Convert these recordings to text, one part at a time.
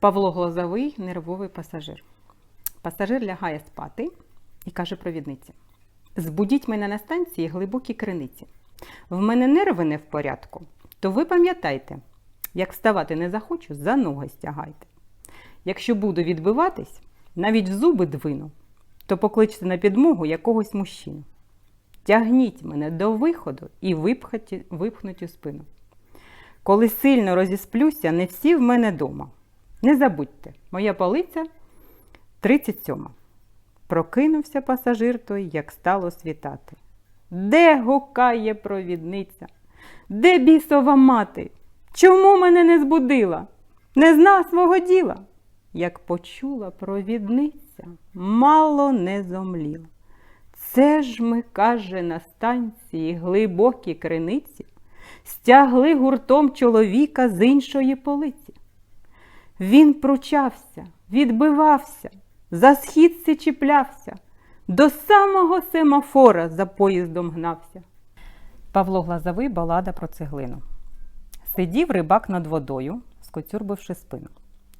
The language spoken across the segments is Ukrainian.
Павло Глозовий, нервовий пасажир. Пасажир лягає спати і каже провідниці: Збудіть мене на станції глибокі криниці. В мене нерви не в порядку, то ви пам'ятайте, як вставати не захочу, за ноги стягайте. Якщо буду відбиватись, навіть в зуби двину, то покличте на підмогу якогось мужчину. Тягніть мене до виходу і випхнуть у спину. Коли сильно розісплюся, не всі в мене дома. Не забудьте, моя полиця 37. Прокинувся пасажир той, як стало світати. Де гукає провідниця? Де бісова мати? Чому мене не збудила? Не зна свого діла. Як почула провідниця, мало не зомліла. Це ж ми, каже, на станції глибокі криниці стягли гуртом чоловіка з іншої полиці. Він пручався, відбивався, за східці чіплявся, до самого семафора за поїздом гнався. Павло Глазовий балада про цеглину. Сидів рибак над водою, скоцюрбивши спину,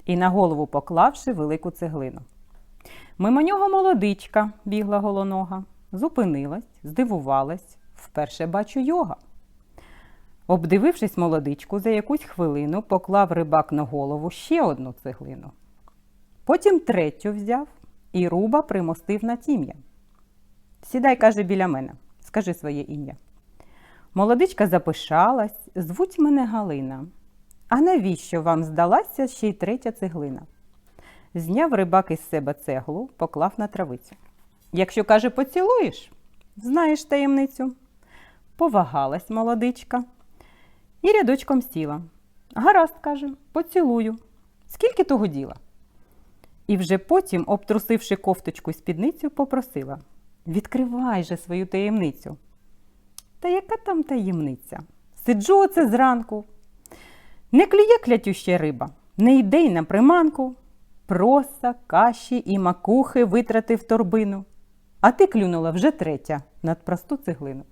і на голову поклавши велику цеглину. Мимо нього молодичка бігла голонога, зупинилась, здивувалась, вперше бачу йога. Обдивившись молодичку, за якусь хвилину поклав рибак на голову ще одну цеглину. Потім третю взяв і руба примостив на тім'я. Сідай, каже, біля мене, скажи своє ім'я. Молодичка запишалась, звуть мене Галина. А навіщо вам здалася ще й третя цеглина? Зняв рибак із себе цеглу, поклав на травицю. Якщо, каже, поцілуєш, знаєш таємницю. Повагалась молодичка і рядочком сіла. Гаразд, каже, поцілую. Скільки того діла? І вже потім, обтрусивши кофточку спідницю, попросила Відкривай же свою таємницю. Та яка там таємниця? Сиджу оце зранку. Не клює клятюща риба, не йде й на приманку. Проса, каші і макухи витратив торбину. А ти клюнула вже третя над просту цеглину.